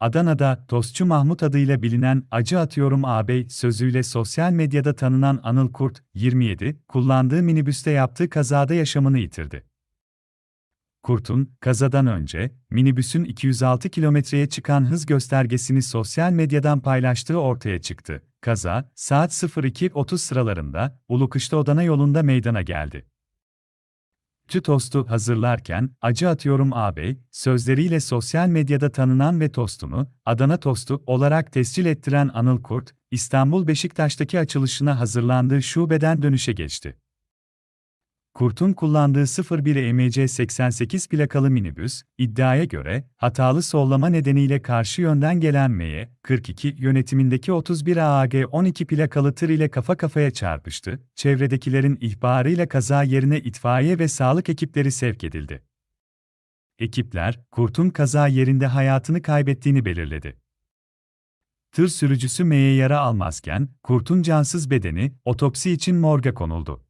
Adana'da Tostçu Mahmut adıyla bilinen Acı Atıyorum ağabey sözüyle sosyal medyada tanınan Anıl Kurt, 27, kullandığı minibüste yaptığı kazada yaşamını yitirdi. Kurt'un, kazadan önce, minibüsün 206 kilometreye çıkan hız göstergesini sosyal medyadan paylaştığı ortaya çıktı. Kaza, saat 02.30 sıralarında, Ulukışla Odana yolunda meydana geldi. Tü tostu hazırlarken, acı atıyorum ağabey, sözleriyle sosyal medyada tanınan ve tostunu, Adana tostu olarak tescil ettiren Anıl Kurt, İstanbul Beşiktaş'taki açılışına hazırlandığı şubeden dönüşe geçti. Kurt'un kullandığı 01 EMC 88 plakalı minibüs, iddiaya göre, hatalı sollama nedeniyle karşı yönden gelen MY, 42 yönetimindeki 31 AAG 12 plakalı tır ile kafa kafaya çarpıştı, çevredekilerin ihbarıyla kaza yerine itfaiye ve sağlık ekipleri sevk edildi. Ekipler, Kurt'un kaza yerinde hayatını kaybettiğini belirledi. Tır sürücüsü M'ye yara almazken, Kurt'un cansız bedeni, otopsi için morga konuldu.